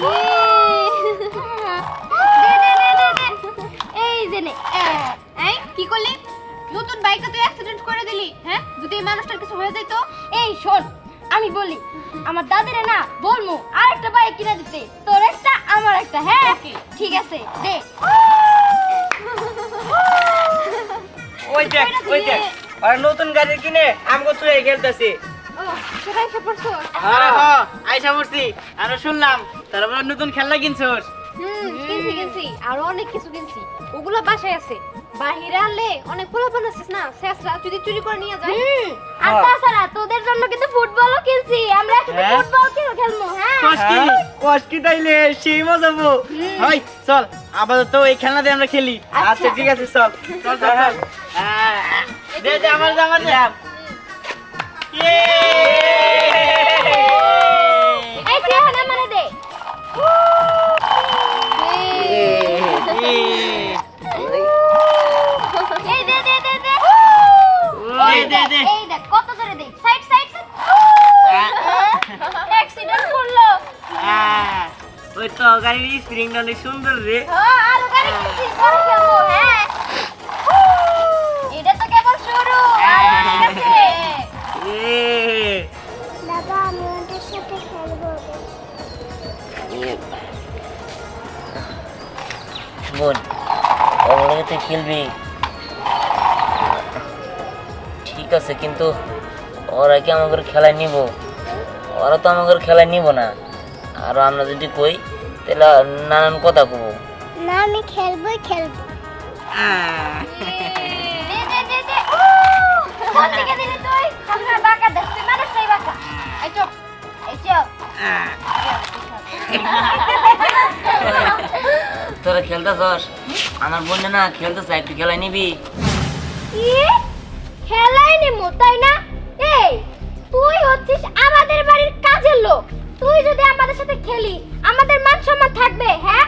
দে, দে, দে, দে, দে। এই যে নে এই কি করলি? নতুন বাইকটা তুই অ্যাক্সিডেন্ট করে দিলি হ্যাঁ? যদি এই মানুষটার কিছু হয়ে যেত এই শোন আমি বলি আমার দাদিরে না বলমু আর একটা বাইক কিনে দিতে তোর একটা আমার একটা হ্যাঁ? ঠিক আছে দে। ওই দেখ ওই দেখ আর নতুন গাড়ি কিনে আমগো তুই খেলতেছি আইসা পড়ছি। আরও শুনলাম। তারপর নতুন খেলনা কিনছস? হুম কিনছি কিনছি। আরও অনেক কিছু কিনছি। ওগুলো বাসায় আছে। বাহিরে আনলে অনেক পোলাপান আছিস না? শেষরা যদি চুরি করে নিয়ে যায়। আর হ্যাঁ। তাছাড়া তোদের জন্য কিন্তু ফুটবলও কিনছি। আমরা একসাথে হ্যাঁ? ফুটবল খেলব হ্যাঁ? কষ্টি কষ্টি তাইলে? সেই মজা বো হয় চল আপাতত এই খেলনা দিয়ে আমরা খেলি। আচ্ছা। আচ্ছা ঠিক আছে চল। চল চল চল। হ্যাঁ, দে দে আমার দে আমার দে। ওই তো গাড়ির স্প্রিংটা অনেক সুন্দর রে হ্যাঁ গাড়ি বড় হ্যাঁ তুই খেলবি। ঠিক আছে কিন্তু ওরা কি আমাদের খেলায় নিব? ওরা তো আমাদের খেলায় নিব না। আর আমরা যদি কই তাহলে নানান কথা কব। না আমি খেলবোই খেলব। দে দে দে তুই তুই আমার বোন না খেলতেছে একটু খেলায় নিবি? কি? খেলাই নিমু তাই না? এই তুই হচ্ছিস আমাদের বাড়ির কাজের লোক। তুই যদি আমাদের সাথে খেলি আমাদের মান সম্মান থাকবে হ্যাঁ?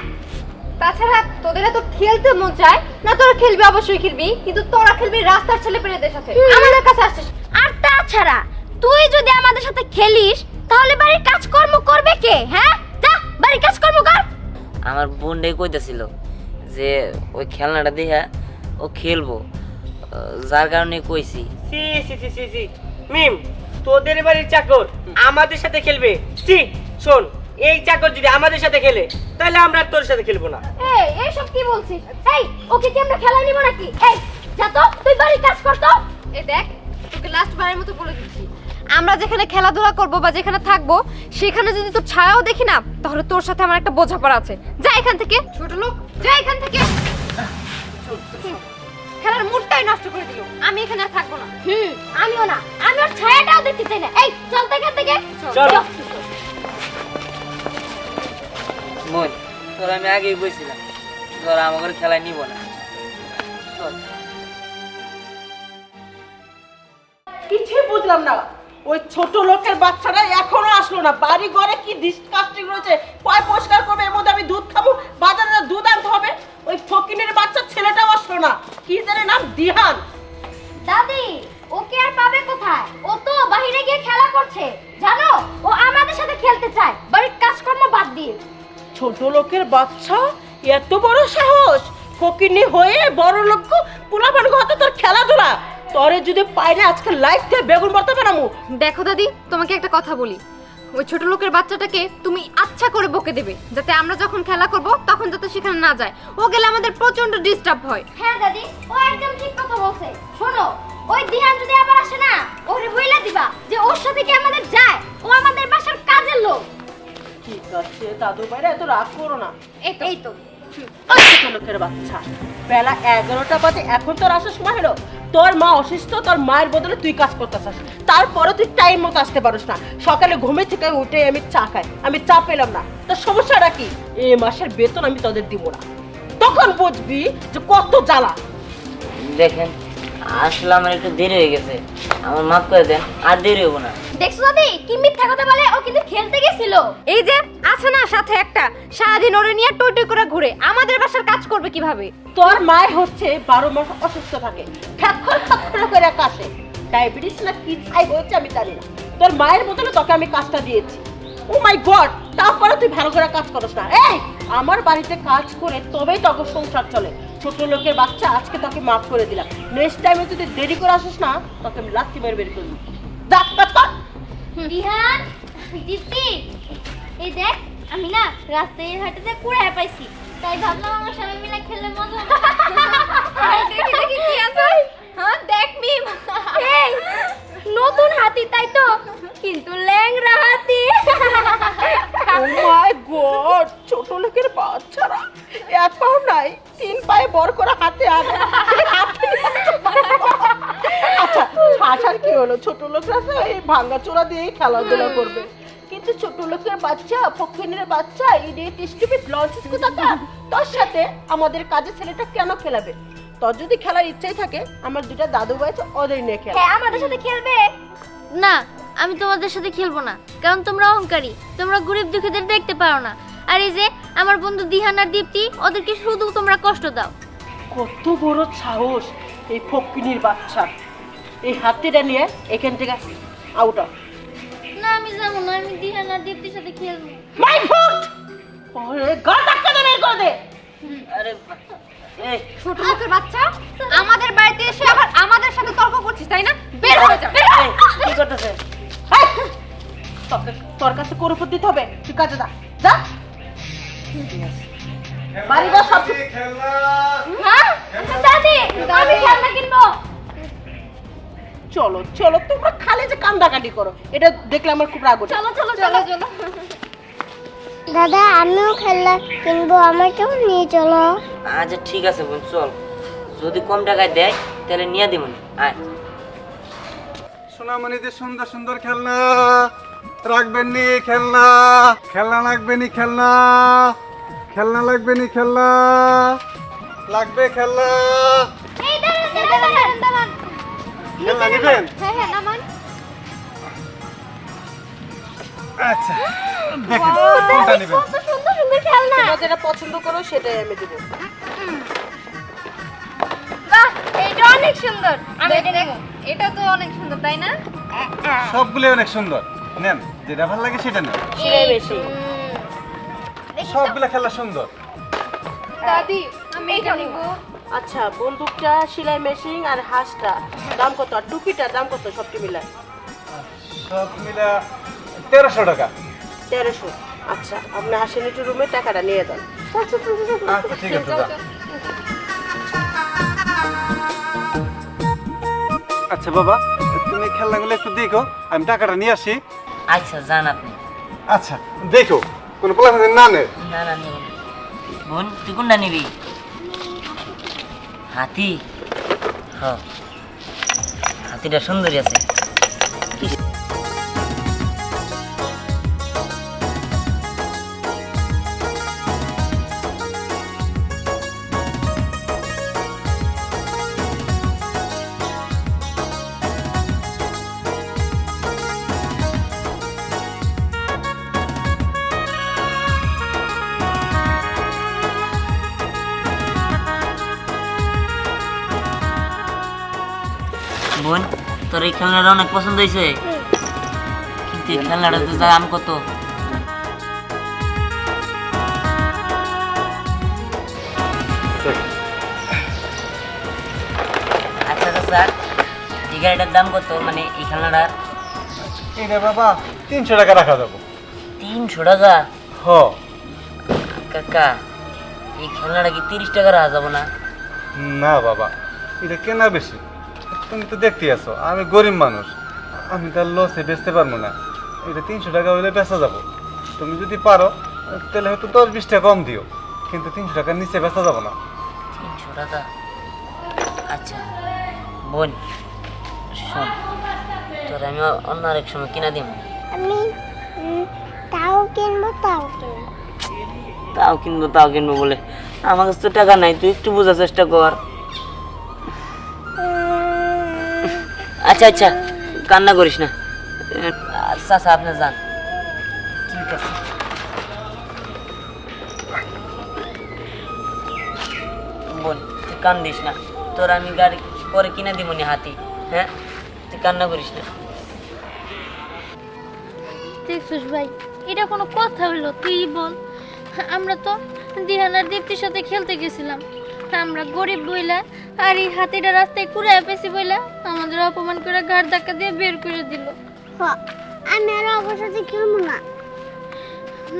তাছাড়া তোদের তো খেলতে মন চায়? না তোরা খেলবি অবশ্যই খেলবি। কিন্তু তোরা খেলবি রাস্তার ছেলে পেলেদের সাথে আমাদের কাছে আসছিস। আর তাছাড়া তুই যদি আমাদের সাথে খেলিস তাহলে বাড়ির কাজকর্ম করবে কে হ্যাঁ? যা বাড়ির কাজকর্ম কর। আমার বোনটাই কইতেছিল যে ওই খেলনাটা দেখা ও খেলব। যার কারণে কইছি। C C C C C. মিম তোদের বাড়ির চাকর আমাদের সাথে খেলবে। সি শোন এই চাকর যদি আমাদের সাথে খেলে তাহলে আমরা আর তোর সাথে খেলব না। এই এইসব কি বলছিস? এই ওকে কি আমরা খেলা নিব নাকি? এই যা তো তুই বাড়ির কাজ কর তো। এই দেখ তোকে লাস্ট বারের মতো বলে দিচ্ছি। আমরা যেখানে খেলাধুলা করব বা যেখানে থাকব সেখানে যদি তোর ছায়াও দেখি না তাহলে তোর সাথে আমার একটা বোঝাপড়া আছে। যা এখান থেকে। ছোট লোক। যা এখান থেকে। খেলার মুডটাই নষ্ট করে দিল। আমি এখানে আর থাকব না। হুম আমিও না। আমি ওর ছায়াটাও দেখতে চাই না। এই চল তো এখান থেকে। চল। বোন তোর আমি আগেই কইছিলাম তোরা আমাদের খেলায় নিব না। চল। কিছুই বুঝলাম না। ওই ছোট লোকের বাচ্চাটা এখনও আসলো না। বাড়ি ঘরে কি ডিসকাস্টিং রয়েছে? কয় পরিষ্কার করবে এর মধ্যে আমি দুধ খাব বাজারে দুধ আনতে হবে। ওই ফকিনের বাচ্চা ছেলেটাও আসলো না। কি জানে নাম? দিহান। দাদি ওকে আর পাবে কোথায়? ও তো বাইরে গিয়ে খেলা করছে। জানো ও আমাদের সাথে খেলতে চায়। বাড়ির কাজকর্ম বাদ দিয়ে। ছোট লোকের বাচ্চা? এত বড় সাহস? ফকিনি হয়ে বড় লোক পোলাপান হতে তোর খেলাধুলা। তরে যদি পাইলে আজকে লাইফ দিয়ে বেগুন মারতে পারামু দেখো দাদি তোমাকে একটা কথা বলি। ওই ছোট লোকের বাচ্চাটাকে তুমি আচ্ছা করে বকে দেবে যাতে আমরা যখন খেলা করব তখন যাতে সেখানে না যায়। ও গেলে আমাদের প্রচণ্ড ডিস্টার্ব হয়। হ্যাঁ দাদি ও একদম ঠিক কথা বলছে। শোনো ওই দিহান যদি আবার আসে না ওরে বইলা দিবা যে ওর সাথে কি আমাদের যায়? ও আমাদের বাসার কাজের লোক। ঠিক আছে দাদু ভাইরা এত রাগ করো না। এই তো। এগারোটা এখন তোর সময় অসুস্থ, তোর মায়ের বদলে তুই কাজ করতেছিস। তারপরে তুই টাইম মতো আসতে পারিস না। সকালে ঘুমে থেকে উঠে আমি চা খাই। আমি চা পেলাম না। তোর সমস্যাটা কি? এ মাসের বেতন আমি তোদের দিব না। তখন বুঝবি যে কত জ্বালা। দেখেন আসলে আমার একটু দেরি হয়ে গেছে। আমার মাফ করে দেন আর দেরি হব না। দেখছ দাদি? কি মিথ্যা কথা বলে? ও কিন্তু খেলতে গেছিল। এই যে আছে না সাথে একটা। সারাদিন ওরে নিয়ে টই টই করে ঘুরে। আমাদের বাসার কাজ করবে কীভাবে? তোর মায়ের হচ্ছে বারো মাস অসুস্থ থাকে। খ্যাক্ষর খ্যাক্ষর করে কাশে ডায়াবেটিস না কি চাই হয়েছে আমি জানি না। তোর মায়ের বদলে তোকে আমি কাজটা দিয়েছি। ও মাই গড তারপরে তুই ভালো করে কাজ করস না। এই আমার বাড়িতে কাজ করে তবেই তোকে সংসার চলে। ছোট লোকের বাচ্চা আজকে তোকে মাফ করে দিলাম। নেক্সট টাইমে যদি দেরি করে আসিস না তোকে আমি লাথি মেরে বের ডাক্তার বিহান দীপ্তি এই দেখ আমি না রাস্তায় হাঁটাতে কুড়ায় পাইছি। তাই ভাবলাম আমার সবাই মিলে খেললে মজা দেখি দেখি কি আছে। হ্যাঁ দেখ মিম। এই নতুন হাতি তাই তো। কিন্তু ল্যাংরা হাতি ও মাই গড ছোট লোকের বাচ্চারা। এক পাও নাই তিন পায়ে বর করে হাতে আর আচ্ছা ছাড়ার কি হলো? ছোট লোকরা তো এই ভাঙ্গা চোরা দিয়েই খেলাধুলা করবে। কিন্তু ছোট লোকের বাচ্চা ফকিনের বাচ্চা ইডিয়েট স্টুপিড লঞ্চেস কোথাকা তোর সাথে আমাদের কাজের ছেলেটা কেন খেলাবে? তোর যদি খেলার ইচ্ছাই থাকে আমার দুটা দাদু ভাই আছে, ওদের নিয়ে খেলা। হ্যাঁ আমাদের সাথে খেলবে। না আমি তোমাদের সাথে খেলব না কারণ তোমরা অহংকারী তোমরা গরিব দুঃখীদের দেখতে পারো না। আর এই যে আমার বন্ধু দিহান আর দীপ্তি ওদেরকে শুধু তোমরা কষ্ট দাও। কত বড় সাহস এই ফকিনির বাচ্চা এই হাতিটা নিয়ে এখান থেকে আউট না আমি যাব না আমি দিহান আর দীপ্তির সাথে খেলব। My foot! ওরে গা ধাক্কা দে বের করে দে। আরে ছোট লোকের বাচ্চা? আমাদের বাড়িতে এসে আবার আমাদের সাথে তর্ক করছিস তাই না? বের হয়ে যা। বের হ। এই, কি করতেছে? এই! তোকে তোর কাছে করে দিতে হবে? তুই কাজে যা। যা। বাড়ি যা সব হ্যাঁ দাদি আমি খেলনা কিনবো। চলো চলো তোমরা খালি যে কান্দাকাটি করো। এটা দেখলে আমার খুব রাগ ওঠে। চলো চলো চলো। চলো দাদা আমিও খেলনা কিনবো আমাকেও নিয়ে চলো। আচ্ছা ঠিক আছে বোন চল। যদি কম টাকায় দেয় তাহলে নিয়ে দিব আয়। সোনামণিদের সুন্দর সুন্দর খেলনা। রাখবেন নি খেলনা খেলনা লাগবে নি খেলনা খেলনা। লাগবে নি খেলনা লাগবে খেলনা খেলনা নেবেন? হ্যাঁ হ্যাঁ নামান। আচ্ছা দেখেন কোনটা নেবেন? সুন্দর সুন্দর খেলনা। তোমরা যেটা পছন্দ করো সেটাই আমি দেবো। বাহ এইটা অনেক সুন্দর। আমি এটা এটা তো অনেক সুন্দর তাই না? সবগুলো অনেক সুন্দর। নেন যেটা ভালো লাগে সেটা নেন। সেটাই বেশি। সবগুলো খেলা সুন্দর। দাদি আমি এটা নিব। আচ্ছা বন্দুকটা সেলাই মেশিন আর হাঁসটা দাম কত? আর টুপিটার দাম কত সবটি মিলায় সব মিলা তেরোশো টাকা। তেরোশো। আচ্ছা আপনি আসেন একটু রুমে টাকাটা নিয়ে যান। আচ্ছা ঠিক আছে আচ্ছা বাবা তুমি খেলনাগুলো একটু দেখো আমি টাকাটা নিয়ে আসি। আচ্ছা যান আপনি। আচ্ছা দেখো কোনো প্লাস না নে। না না নিব না। বোন তুই কোনটা নিবি? হাতি? হ। হাতিটা সুন্দরী আছে। তোর এই খেলনাটা অনেক পছন্দ হয়েছে? কিন্তু এই খেলনাটা তো দাম কত? আচ্ছা স্যার এই গাড়িটার দাম কত? মানে এই খেলনাটার? এটা বাবা তিনশো টাকা রাখা যাব। তিনশো টাকা? হ। কাকা এই খেলনাটা কি তিরিশ টাকা রাখা যাব না? না বাবা এটা কেনা বেশি। তুমি তো দেখতে আছো আমি গরিব মানুষ। আমি তার লসে বেচতে পারব না। এটা তিনশো টাকা হলে বেচা যাব। তুমি যদি পারো তাহলে হয়তো দশ বিশ টাকা কম দিও। কিন্তু তিনশো টাকার নিচে বেচা যাব না। তিনশো টাকা? আচ্ছা বোন শোন তোর আমি অন্য আরেক সময় কিনা দিব আমি তাও কিনবো তাও কিনবো। তাও কিনবো তাও কিনবো বলে। আমার কাছে তো টাকা নাই তুই একটু বোঝার চেষ্টা কর। আচ্ছা আচ্ছা কান্না করিস না। আচ্ছা আচ্ছা আপনি যান। ঠিক আছে। বোন তুই কান্দিস না। তোর আমি গাড়ি পরে কিনে দিব নি হাতি হ্যাঁ? তুই কান্না করিস না। দেখছিস ভাই এটা কোনো কথা হইল তুই বল। আমরা তো দিহানার দীপ্তির সাথে খেলতে গেছিলাম। আমরা গরিব বইলা আর এই হাতিটা রাস্তায় কুড়ে পেছি বইলা আমাদের অপমান করে ঘাট ধাক্কা দিয়ে বের করে দিল। আমি আর অবসাদে খেলব না।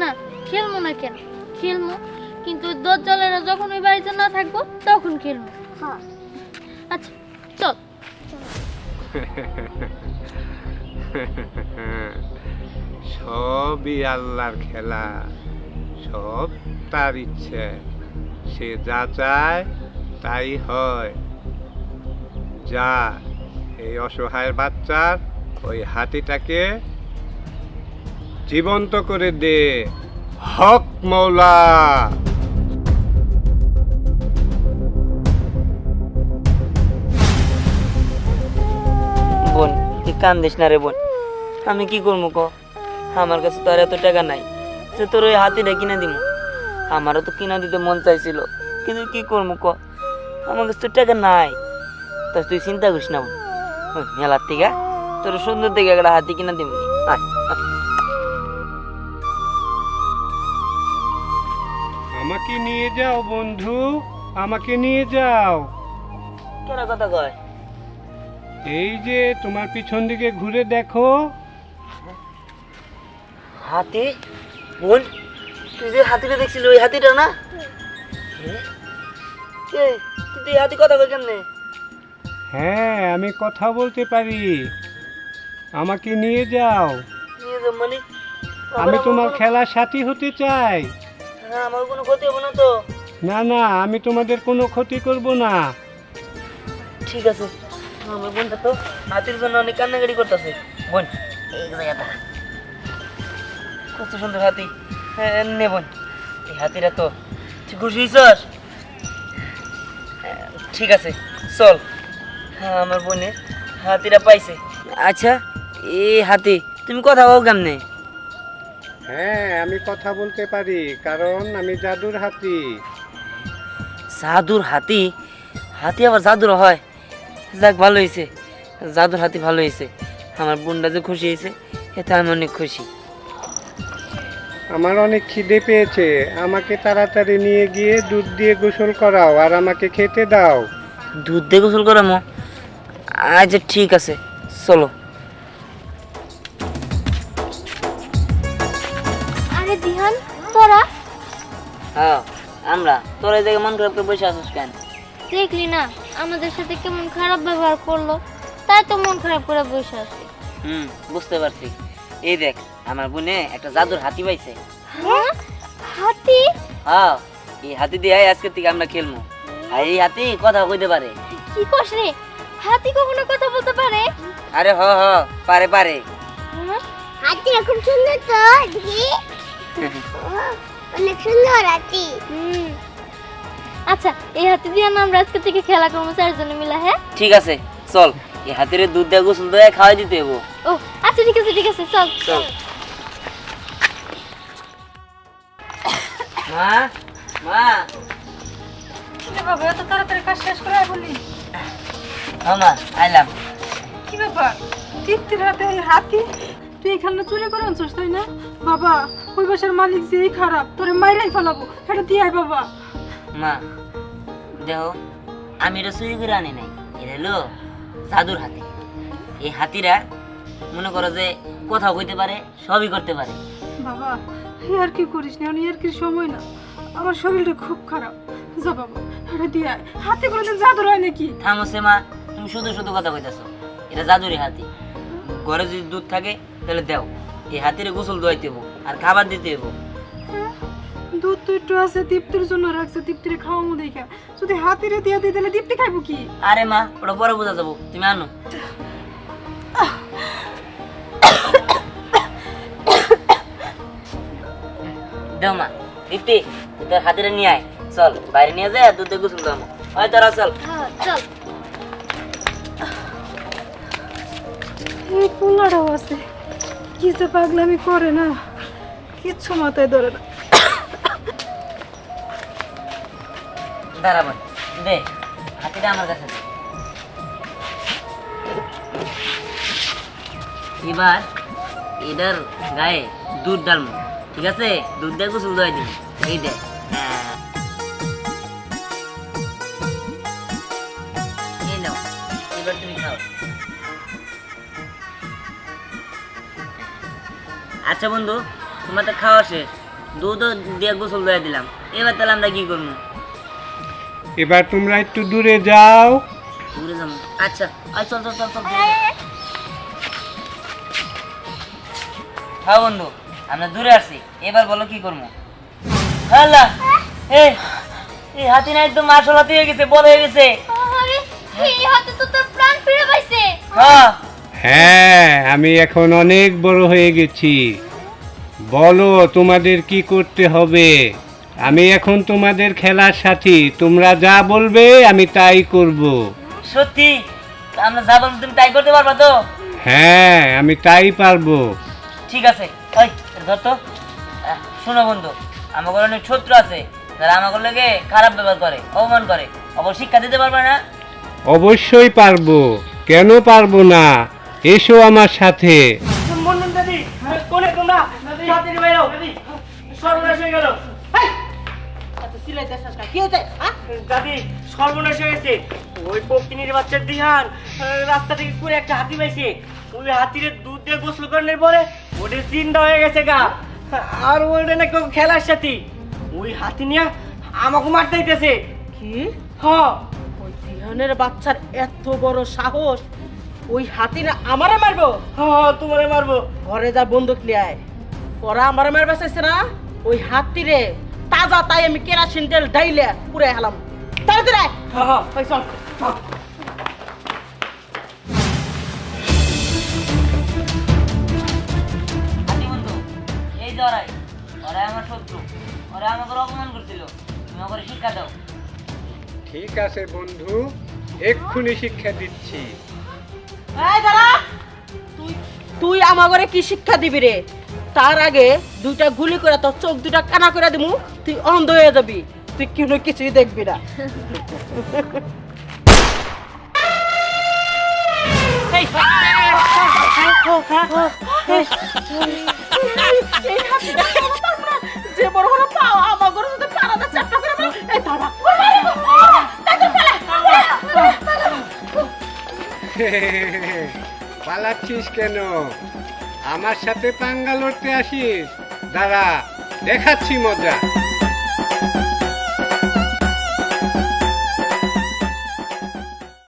না খেলব না কেন? খেলব কিন্তু দজ্জালেরা যখন ওই বাড়িতে না থাকব তখন খেলব। আচ্ছা চল। সবই আল্লাহর খেলা সব তার ইচ্ছে। সে যা চায় তাই হয়। যা, এই অসহায় বাচ্চার ওই হাতিটাকে জীবন্ত করে দে। হক, মৌলা। বোন, তুই কান্দিস না রে বোন। আমি কি করব ক? আমার কাছে তো আর এত টাকা নাই সে তোর ওই হাতিটা কিনে দিব আমারও তো কিনা দিতে মন চাইছিল। কিন্তু কি করব ক? আমার কাছে তো টাকা নাই। তা তুই চিন্তা করিস না মেলার থেকে তোর সুন্দর দেখে একটা হাতি কিনা দিব। আমাকে নিয়ে যাও বন্ধু। আমাকে নিয়ে যাও। কেন কথা কয়। এই যে তোমার পিছন দিকে ঘুরে দেখো। হাতি? বোন তুই যে হাতিটা দেখছিলি ওই হাতিটা না? তুই হাতি কথা কই কেমনে? হ্যাঁ আমি কথা বলতে পারি। আমাকে নিয়ে যাও। নিয়ে যাও মানে? আমি তোমার খেলার সাথী হতে চাই। হ্যাঁ আমার কোনো ক্ষতি হবে না তো। না না আমি তোমাদের কোনো ক্ষতি করব না। ঠিক আছে। আমার বোনটা তো হাতির জন্য অনেক কান্নাকাটি করতেছে। বোন এই জায়গাটা। কত সুন্দর হাতি। হ্যাঁ, নে বোন। এই হাতিটা তো তুই খুশি হইছস? হ্যাঁ, ঠিক আছে চল। হ্যাঁ আমার বোনে হাতিটা পাইছে। আচ্ছা এই হাতি তুমি কথা বল কেমনে? হ্যাঁ আমি কথা বলতে পারি কারণ আমি জাদুর হাতি। জাদুর হাতি? হাতি আবার জাদুর হয়। যাক ভালো হয়েছে জাদুর হাতি ভালো হয়েছে আমার বোনটা যে খুশি হয়েছে এতে আমি অনেক খুশি। আমার অনেক খিদে পেয়েছে। আমাকে তাড়াতাড়ি নিয়ে গিয়ে দুধ দিয়ে গোসল করাও আর আমাকে খেতে দাও। দুধ দিয়ে গোসল করামো? আচ্ছা ঠিক আছে। চলো। আরে দিহান তোরা? হ্যাঁ আমরা। তোর এই জায়গায় মন খারাপ করে বসে আসিস কেন? দেখলি না আমাদের সাথে কেমন খারাপ ব্যবহার করল? তাই তো মন খারাপ করে বসে আছি। হুম বুঝতে পারছি। এই দেখ আমার বোনে একটা জাদুর হাতি পাইছে। হ্যাঁ? হাতি? হ্যাঁ এই হাতি দিয়ে আজকে থেকে আমরা খেলব আর এই হাতি কথা কইতে পারে। কি কস রে? হাতি কখনো কথা বলতে পারে? আরে হ হ পারে পারে। হ্যাঁ? হাতি এখন সুন্দর তো দেখি। অনেক সুন্দর হাতি। আচ্ছা এই হাতি দিয়ে আমরা আজকে থেকে খেলা করব চারজনে মিলে হ্যাঁ? ঠিক আছে চল। এই হাতির দুধ দিয়ে গোসল দিয়ে খাওয়াই দিতে হব ও আচ্ছা ঠিক আছে ঠিক আছে চল। চল। মা মা। বাবা এত তাড়াতাড়ি কাজ শেষ করে বলি। হ্যাঁ মা আইলাম। কি ব্যাপার? তৃপ্তির হাতে এই হাতি? তুই এখানে চুরি করে আনছিস তাই না? বাবা ওই বাসার মালিক যেই খারাপ তোরে মাইরাই ফেলাবো। এটা দিয়ে আয় বাবা। মা দেখো আমি এটা চুরি করে আনি নাই। এটা হলো জাদুর হাতি। এই হাতিরা মনে করো যে কোথাও কইতে পারে সবই করতে পারে। বাবা আর কি করিস না? আর কি সময় না। আমার শরীরটা খুব খারাপ। যা বাবা এটা দিয়ে আয়। হাতে কোনোদিন জাদুর হয় নাকি? থামোসে মা তুমি শুধু শুধু কথা কইতাছো। এটা জাদুরি হাতি। ঘরে যদি দুধ থাকে তাহলে দাও। এই হাতিরে গোসল দোয়াইতে হব আর খাবার দিতে হব হ্যাঁ? দুধ তো একটু আছে দীপ্তির জন্য রাখছে দীপ্তিরে খাওয়ামো দেখা। যদি হাতিরে দিয়ে দিই তাহলে দীপ্তি খাইবো কি? আরে মা ওটা পরে বোঝা যাব। তুমি আনো। দাও মা তোর হাতিরে নিয়ে আয়। চল বাইরে নিয়ে যায় দুধে গোসল হয় তোরা চল। হ্যাঁ চল। এই পোলাটাও আছে কি যে পাগলামি করে না। কিচ্ছু মাথায় ধরে না। দে হাতিটা আমার কাছে এবার এটার গায়ে দুধ ডালমু। ঠিক আছে? দুধ দিয়ে গোসল দেওয়াই দিবি এই দেখ। এই নাও। এবার তুমি খাও। আচ্ছা বন্ধু তোমার তো খাওয়া শেষ। দুধও দিয়ে গোসল দেওয়া দিলাম। এবার তাহলে আমরা কি করব? এবার তোমরা একটু দূরে যাও। দূরে যাব। আচ্ছা আয় চল চল চল চল। হ্যাঁ বন্ধু। আমরা দূরে আসছি এবার বলো কি করব? আল্লাহ! এই এই হাতি না একদম মার্শাল হাতি হয়ে গেছে বড় হয়ে গেছে। এই হাতে তো তোর প্রাণ ফিরে পাইছে। হ্যাঁ। হ্যাঁ আমি এখন অনেক বড় হয়ে গেছি। বলো তোমাদের কি করতে হবে? আমি এখন তোমাদের খেলার সাথী। তোমরা যা বলবে আমি তাই করব। সত্যি? আমরা যা বলব তুমি তাই করতে পারবা তো? হ্যাঁ আমি তাই পারব। ঠিক আছে ওই। এটা ধর তো। আহ, শোনো বন্ধু আমার অনেক শত্রু আছে। যারা আমাকে লেগে খারাপ ব্যবহার করে অপমান করে। অবশ্য শিক্ষা দিতে পারবে না। অবশ্যই পারব। কেন পারব না? এসো আমার সাথে। কোনে তোমরা? তাড়াতাড়ি বাইরো সর্বনাশ হয়ে গেল। হয়েছে? হ্যাঁ? দাদি সর্বনাশ হয়ে গেছে। ওই পক্ষিনীর বাচ্চার দিহান রাস্তা থেকে করে একটা হাতি পাইছে। ওই হাতির দিয়ে গোসল করানোর পরে ওটা চিন্তা হয়ে গেছে গা। আর ওইটা নাকি ওর খেলার সাথী। ওই হাতি নিয়ে আমাকে মারতে দিতেছে। কি? হ্যাঁ ওই দিহানের বাচ্চার এত বড় সাহস ওই হাতি না আমারে মারবো? হ্যাঁ তোমারে মারবো। ঘরে যা বন্দুক নিয়ে আয়। ওরা আমারে মারবে চাইছে না? ওই হাতি রে তাজা তাই আমি কেরাসিন তেল ডাইলে পুরে হেলাম। তাড়াতাড়ি হ্যাঁ হ্যাঁ চল। ওরা আমাকে অপমান করছিল তুমি আমাকে শিক্ষা দাও ঠিক আছে বন্ধু এক্ষুনি শিক্ষা দিচ্ছি এই দাঁড়া তুই তুই আমাগরে কি শিক্ষা দিবি রে তার আগে দুইটা গুলি করে তোর চোখ দুটা কানা করে দিমু তুই অন্ধ হয়ে যাবি তুই কোনো কিছুই দেখবি না এই, আমার যে বড় পাও আমাগরে যদি দা চাপটা করে এই দাঁড়া পালাচ্ছিস কেন? আমার সাথে পাঙ্গা লড়তে আসিস? দাদা, দেখাচ্ছি মজা।